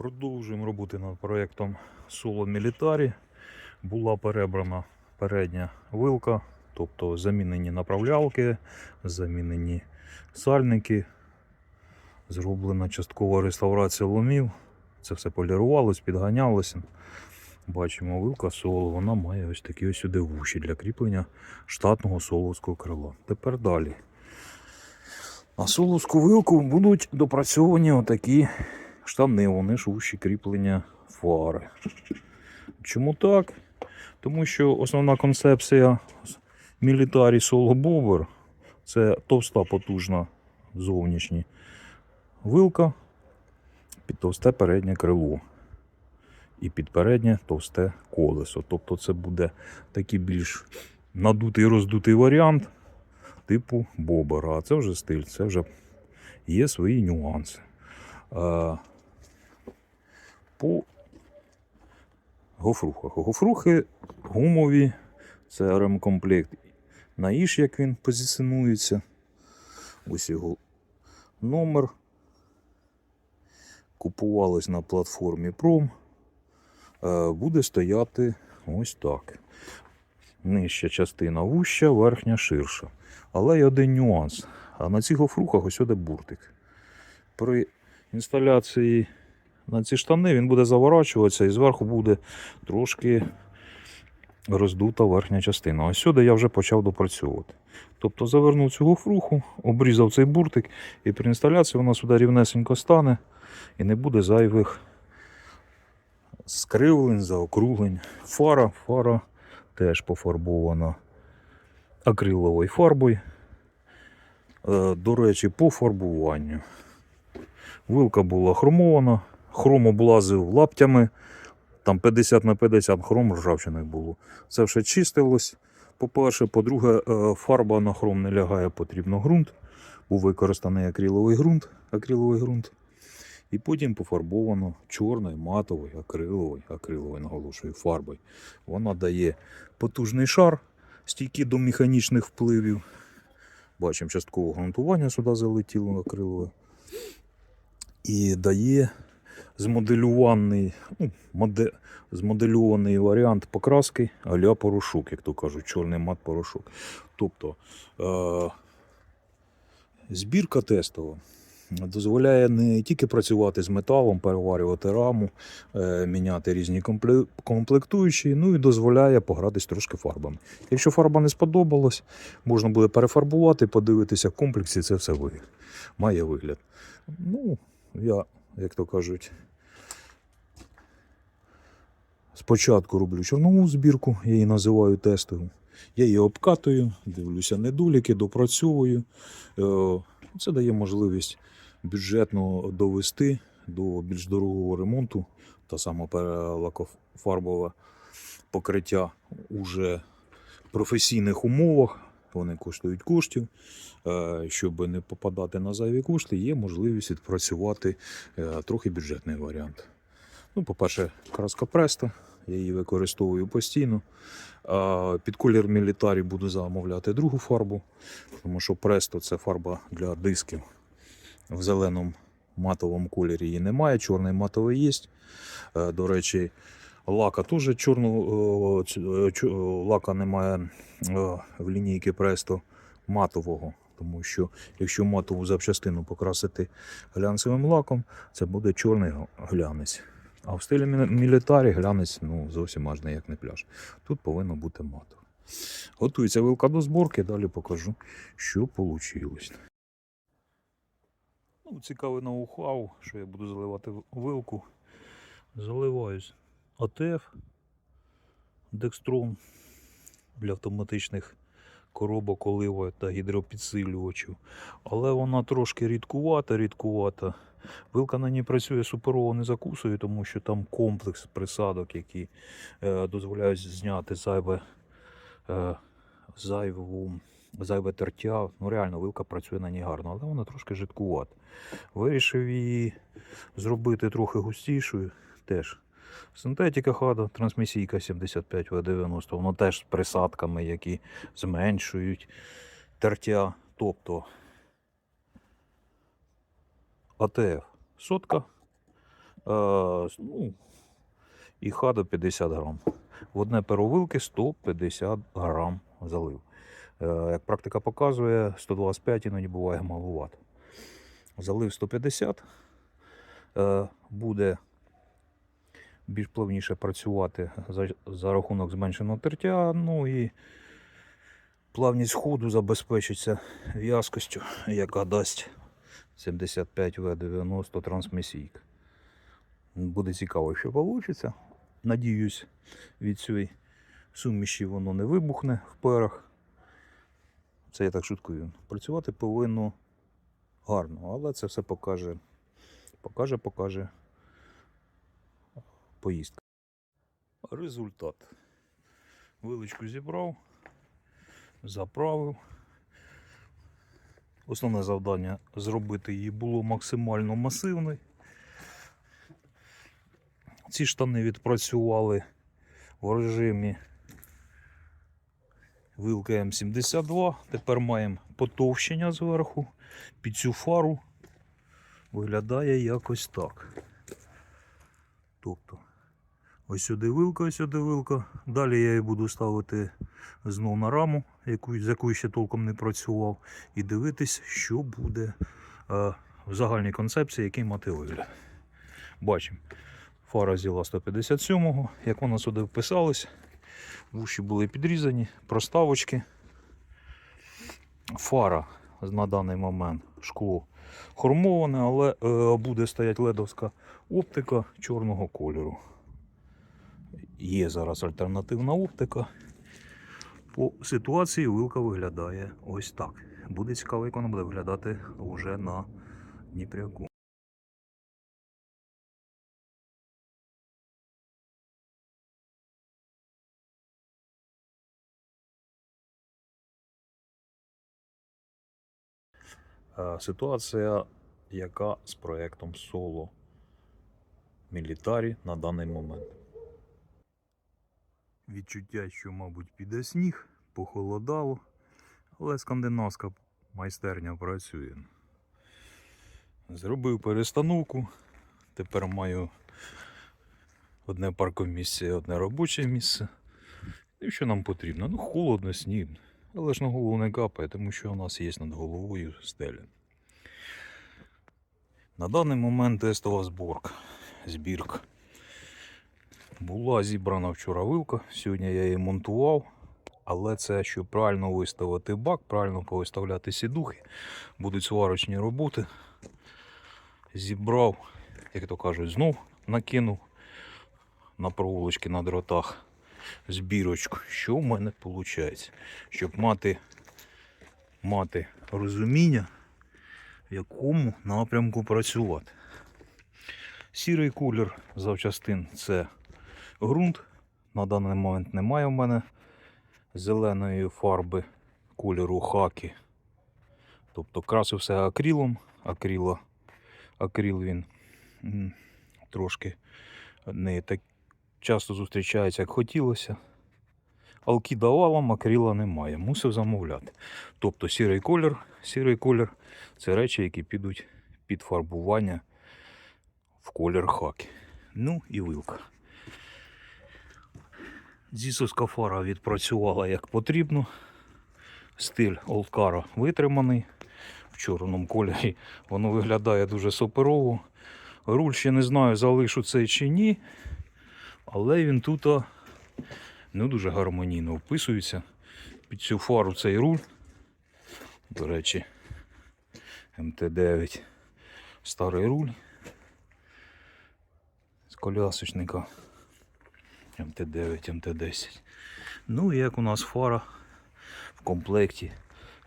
Продовжуємо роботи над проєктом Solo Military. Була перебрана передня вилка, тобто замінені направлялки, замінені сальники, зроблена часткова реставрація ломів. Це все полірувалось, підганялося. Бачимо, вилка соло, вона має ось такі ось сюди вуші для кріплення штатного соловського крила. Тепер далі. На соловську вилку будуть допрацьовані отакі штани, вони ж кріплення фари. Чому так? Тому що основна концепція Military Solo Bobber це товста потужна зовнішня вилка під товсте переднє крило і під переднє товсте колесо. Тобто це буде такий більш надутий роздутий варіант типу бобера. А це вже стиль, це вже є свої нюанси. По гофрухах. Гофрухи гумові, це ремкомплект на іш, як він позиціонується. Ось його номер. Купувались на платформі Пром. Е, Буде стояти ось так. Нижча частина вуща, верхня ширша. Але є один нюанс. А на цих гофрухах ось сюди буртик. При інсталяції на ці штани він буде заворачуватися і зверху буде трошки роздута верхня частина. Ось сюди я вже почав допрацьовувати. Тобто завернув цю гофруху, обрізав цей буртик, і при інсталяції вона сюди рівнесенько стане і не буде зайвих скривлень, заокруглень. Фара, фара теж пофарбована акриловою фарбою. Е, До речі, по фарбуванню. Вилка була хромована, хром облазив лаптями. Там 50 на 50 хром ржавчини було. Це все чистилось. По-перше, по-друге, е, фарба на хром не лягає, потрібно ґрунт. Був використаний акриловий ґрунт, акриловий ґрунт. І потім пофарбовано чорною, матовою, акриловою, акриловою, наголошую, фарбою. Вона дає потужний шар, стійкий до механічних впливів. Бачимо, часткове ґрунтування сюди залетіло акрилове. І дає змоделюваний, ну, моде, змодельований варіант покраски а-ля порошок, як то кажуть, чорний мат порошок. Тобто е- збірка тестова дозволяє не тільки працювати з металом, переварювати раму, е, міняти різні компле- комплектуючі, ну і дозволяє погратись трошки фарбами. Якщо фарба не сподобалась, можна буде перефарбувати, подивитися в комплексі, це все має вигляд. Ну, я, як то кажуть, спочатку роблю чорнову збірку, я її називаю тестовою. Я її обкатую, дивлюся недоліки, допрацьовую. Е, Це дає можливість бюджетно довести до більш дорогого ремонту та саме лакофарбове покриття уже професійних умовах. Вони коштують коштів. Е, Щоб не попадати на зайві кошти, є можливість відпрацювати е, трохи бюджетний варіант. Ну, по-перше, краска Преста, я її використовую постійно. Під колір мілітарі буду замовляти другу фарбу, тому що Престо це фарба для дисків. В зеленому матовому кольорі її немає, чорний матовий є. Е, До речі, лака теж чорного лака немає е, в лінійки Престо матового. Тому що якщо матову запчастину покрасити глянцевим лаком, це буде чорний глянець. А в стилі мілітарі глянець ну, зовсім аж ніяк не пляж. Тут повинно бути матово. Готується вилка до зборки, далі покажу, що вийшло. Ну, цікавий ноу-хау, що я буду заливати вилку. Заливаюсь АТФ Декстрон для автоматичних коробок олива та гідропідсилювачів. Але вона трошки рідкувата, рідкувата. Вилка на ній працює суперово не закусує, тому що там комплекс присадок, які е, дозволяють зняти зайве, е, зайву, зайве тертя. Ну реально вилка працює на ній гарно, але вона трошки жидкувата. Вирішив її зробити трохи густішою теж. Синтетика хада, трансмісійка 75 В90, воно теж з присадками, які зменшують тертя. Тобто АТФ сотка ну, і ха 50 грам. В одне перо вилки 150 грам залив. Е, Як практика показує, 125 іноді буває маловато. Залив 150, е, буде більш плавніше працювати за, за рахунок зменшеного тертя, ну і плавність ходу забезпечиться в'язкостю, яка дасть 75В90 трансмісійка. Буде цікаво, що вийде. Надіюсь, від цієї суміші воно не вибухне в перах. Це я так шуткую. Працювати повинно гарно, але це все покаже, покаже, покаже поїздка. Результат. Виличку зібрав, заправив. Основне завдання зробити її було максимально масивною. Ці штани відпрацювали в режимі вилка М72. Тепер маємо потовщення зверху. Під цю фару виглядає якось так. Тобто, ось сюди вилка, ось сюди вилка. Далі я її буду ставити знов на раму, яку, з якою ще толком не працював, і дивитись, що буде е, в загальній концепції, який мати вигляд. Бачимо. Фара зіла 157-го, як вона сюди вписалась. Вуші були підрізані, проставочки. Фара на даний момент шкло хромоване, але е, буде стояти ледовська оптика чорного кольору. Є зараз альтернативна оптика. По ситуації вилка виглядає ось так. Буде цікаво, як вона буде виглядати вже на Дніпряку. Е, Ситуація, яка з проєктом Соло Мілітарі на даний момент. Відчуття, що, мабуть, піде сніг, похолодало, але скандинавська майстерня працює. Зробив перестановку. Тепер маю одне паркомісце і одне робоче місце. І що нам потрібно? Ну, холодно, сніг. Але ж на голову не капає, тому що у нас є над головою стеля. На даний момент тестова зборка, збірка. Була зібрана вчора вилка, сьогодні я її монтував. Але це, щоб правильно виставити бак, правильно повиставляти сідухи, будуть сварочні роботи. Зібрав, як то кажуть, знов накинув на проволочки на дротах збірочку. Що в мене виходить? Щоб мати, мати розуміння, в якому напрямку працювати. Сірий колір завчастин це ґрунт. На даний момент немає в мене зеленої фарби кольору хаки. Тобто красив все акрилом, акрила, акрил він трошки не так часто зустрічається, як хотілося. Алкіда валом, акрила немає. Мусив замовляти. Тобто сірий колір, сірий колір це речі, які підуть під фарбування в колір хаки. Ну і вилка. Зісовська фара відпрацювала як потрібно. Стиль олдкара витриманий. В чорному кольорі воно виглядає дуже суперово. Руль ще не знаю, залишу цей чи ні. Але він тут а, ну, дуже гармонійно вписується. Під цю фару цей руль. До речі, МТ-9 старий руль з колясочника. МТ-9, МТ-10. Ну і як у нас фара в комплекті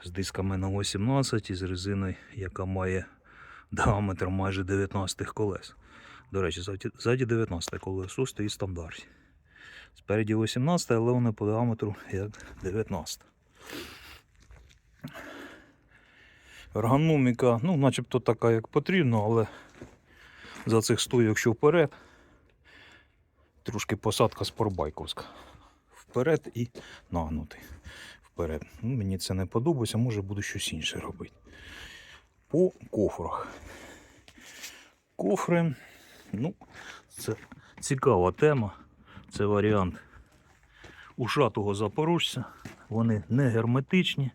з дисками на 18 і з резиною, яка має діаметр майже 19 колес. До речі, ззаді- ззаді 19 колесо стоїть в стандарті. Спереді 18, але вони по діаметру як 19. Ергономіка, ну, начебто така, як потрібно, але за цих стойок, що вперед, трошки посадка спортбайковська. Вперед і нагнутий. Вперед. Ну, мені це не подобається, може буду щось інше робити. По кофрах. Кофри Ну, це цікава тема. Це варіант ушатого запорожця. Вони не герметичні.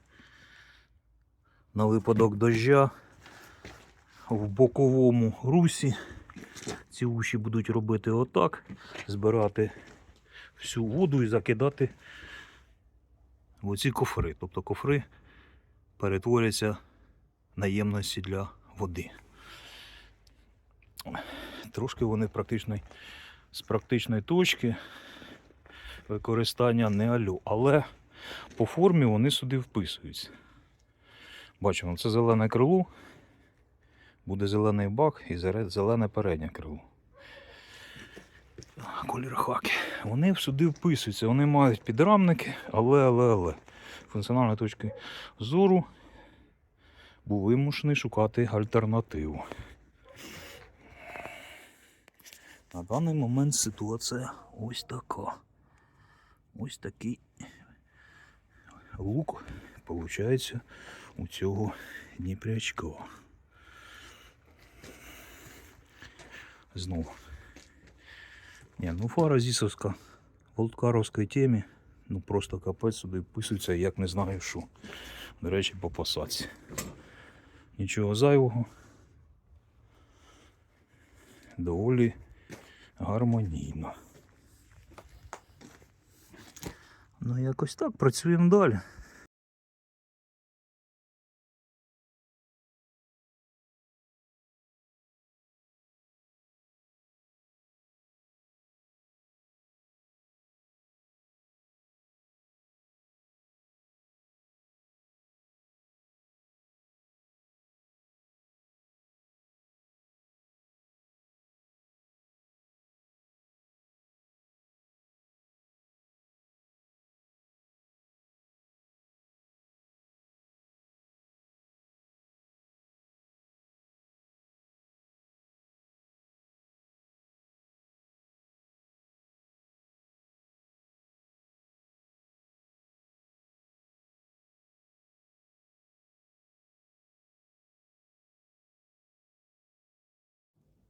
На випадок дождя в боковому русі ці уші будуть робити отак, збирати всю воду і закидати в оці кофри. Тобто кофри перетворяться на ємності для води. Трошки вони практично, з практичної точки використання не алю, але по формі вони сюди вписуються. Бачимо, це зелене крило, буде зелений бак і зелене переднє крило. Колір хаки. Вони сюди вписуються, вони мають підрамники, але, але, але. Функціональної точки зору був вимушений шукати альтернативу. На даний момент ситуація ось така. Ось такий лук виходить у цього дніпрячка. Знову. Ні, ну фара зісовська в олдкаровській темі. Ну просто капець сюди вписується, як не знаю що. До речі, по посадці. Нічого зайвого. Доволі гармонійно. Ну, якось так працюємо далі.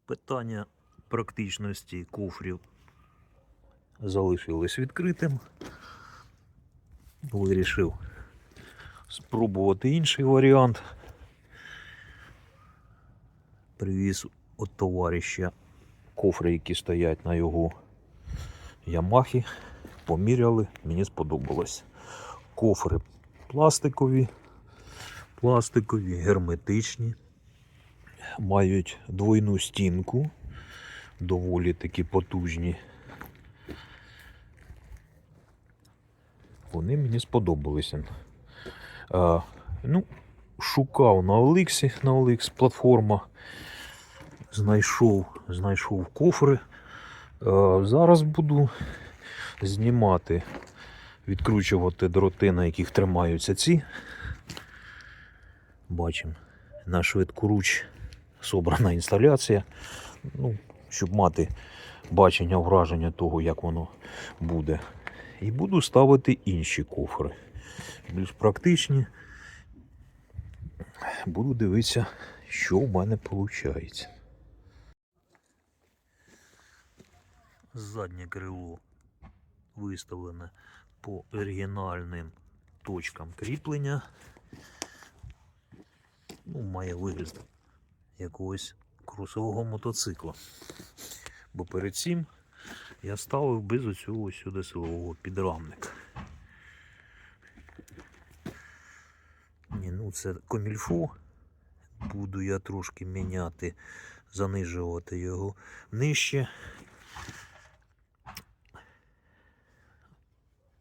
Питання практичності кофрів залишилось відкритим. Вирішив спробувати інший варіант. Привіз від товариша кофри, які стоять на його Ямахі. Поміряли, мені сподобалось. Кофри пластикові, пластикові, герметичні мають двойну стінку, доволі такі потужні. Вони мені сподобалися. А, ну, шукав на Оликсі, на Оликс платформа. Знайшов, знайшов кофри. А, зараз буду знімати, відкручувати дроти, на яких тримаються ці. Бачимо на швидкоруч собрана інсталяція, ну, щоб мати бачення, враження того, як воно буде. І буду ставити інші кофри. Більш практичні. Буду дивитися, що в мене виходить. Заднє крило виставлене по оригінальним точкам кріплення. Ну, має вигляд якогось кросового мотоцикла. Бо перед цим я ставив без оцього сюди силового підрамника. Ні, ну це комільфо. Буду я трошки міняти, занижувати його нижче.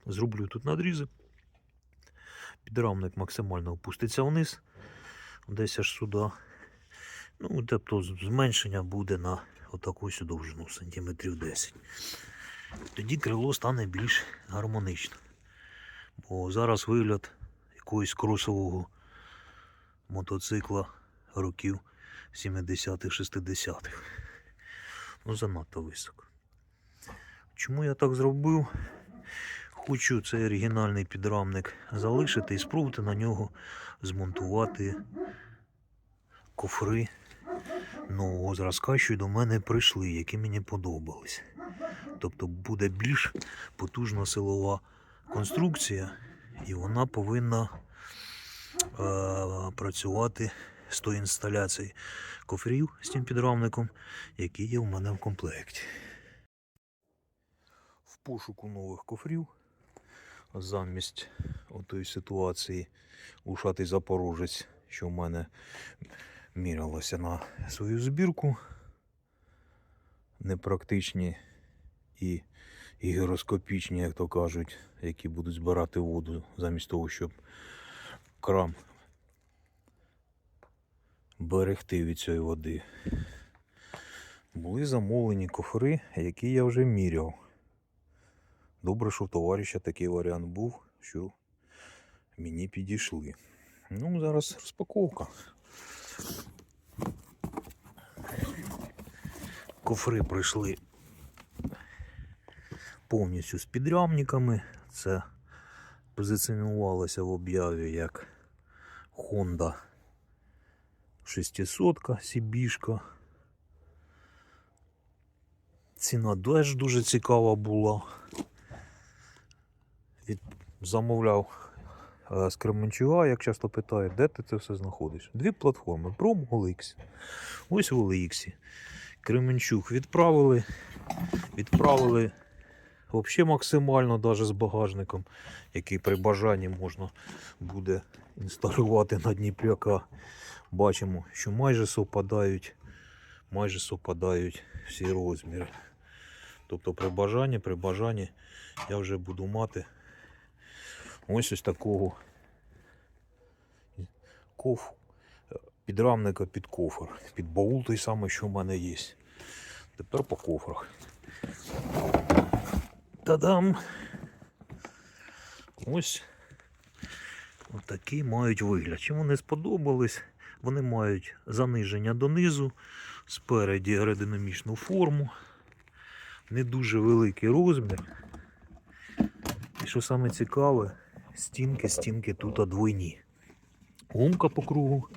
Зроблю тут надрізи. Підрамник максимально опуститься вниз, десь аж сюди. Ну, тобто зменшення буде на отаку сю довжину, сантиметрів 10. Тоді крило стане більш гармоничним. Бо зараз вигляд якогось кросового мотоцикла років 70-х-60-х. Ну, занадто високо. Чому я так зробив? Хочу цей оригінальний підрамник залишити і спробувати на нього змонтувати кофри нового зразка, що до мене прийшли, які мені подобались. Тобто буде більш потужна силова конструкція, і вона повинна е, працювати з тої інсталяції кофрів з тим підрамником, які є у мене в комплекті. В пошуку нових кофрів замість отої ситуації ушатий запорожець, що в мене мірялося на свою збірку. Непрактичні і, і гіроскопічні, як то кажуть, які будуть збирати воду замість того, щоб крам берегти від цієї води. Були замовлені кофри, які я вже міряв. Добре, що в товариша такий варіант був, що мені підійшли. Ну, зараз розпаковка. Кофри прийшли повністю з підрамниками. Це позиціонувалося в об'яві як Honda 600 Сібішка. Ціна теж дуже цікава була. Від... Замовляв з Кременчуга, як часто питають, де ти це все знаходиш? Дві платформи Пром OLX. Ось в OLX. Кременчуг відправили. Відправили взагалі максимально, навіть з багажником, який при бажанні можна буде інсталювати на Дніпряка. Бачимо, що майже совпадають, майже совпадають всі розміри. Тобто при бажанні, при бажанні я вже буду мати ось ось такого коф, підрамника під кофр, під баул той самий, що в мене є. Тепер по кофрах. Та-дам! Ось отакі мають вигляд. Чим вони сподобались? Вони мають заниження донизу, спереді аеродинамічну форму, не дуже великий розмір. І що саме цікаве, стінки, стінки тут двойні. Гумка по кругу.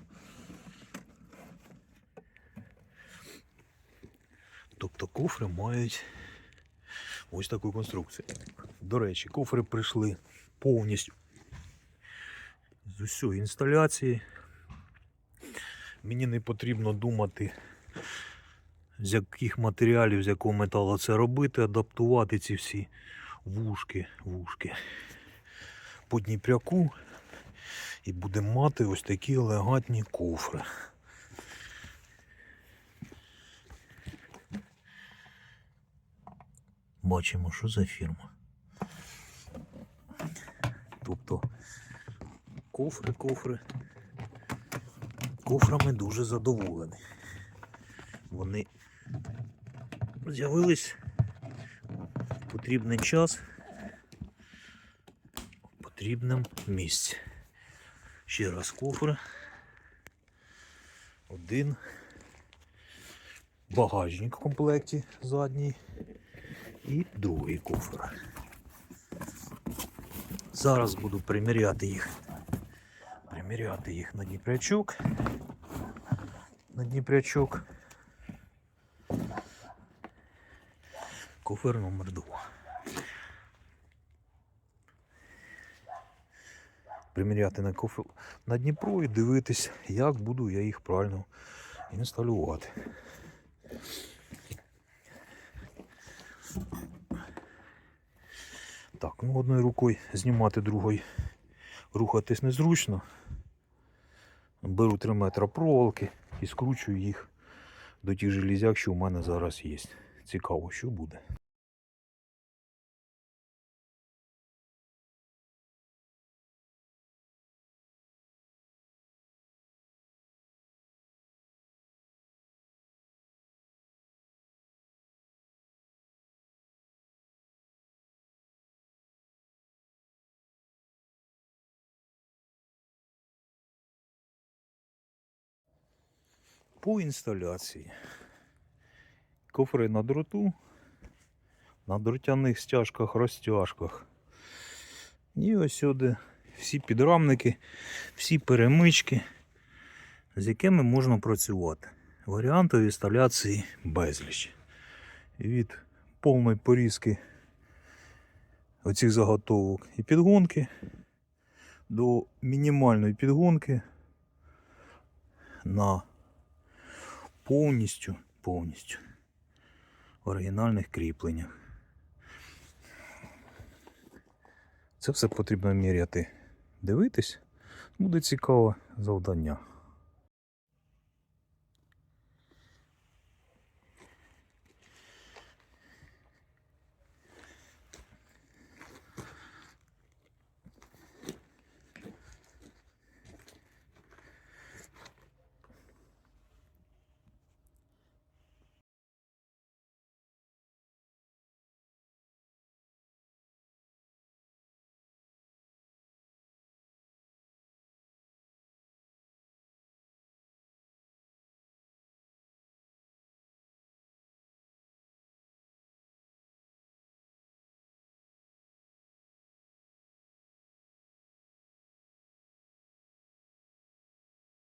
Тобто кофри мають ось таку конструкцію. До речі, кофри прийшли повністю з усієї інсталяції. Мені не потрібно думати, з яких матеріалів, з якого металу це робити, адаптувати ці всі вушки, вушки по Дніпряку. І будемо мати ось такі елегантні кофри. Бачимо, що за фірма. Тобто кофри, кофри. Кофрами дуже задоволений. Вони з'явились в потрібний час, в потрібному місці. Ще раз кофри. Один. Багажник в комплекті задній і другий кофр. Зараз буду приміряти їх. Приміряти їх на Дніпрячок. На Дніпрячок. Кофер номер 2. Приміряти на кофе на Дніпро і дивитись, як буду я їх правильно інсталювати. Так, ну одною рукою знімати, другою рухатись незручно. Беру 3 метри проволоки і скручую їх до тих железяк, що у мене зараз є. Цікаво, що буде. По інсталяції. Кофри на дроту, на дротяних стяжках, розтяжках. І ось сюди всі підрамники, всі перемички, з якими можна працювати. Варіантів інсталяції безліч. Від повної порізки оцих заготовок і підгонки до мінімальної підгонки на повністю, повністю оригінальних кріпленнях. Це все потрібно міряти, дивитись. Буде цікаве завдання.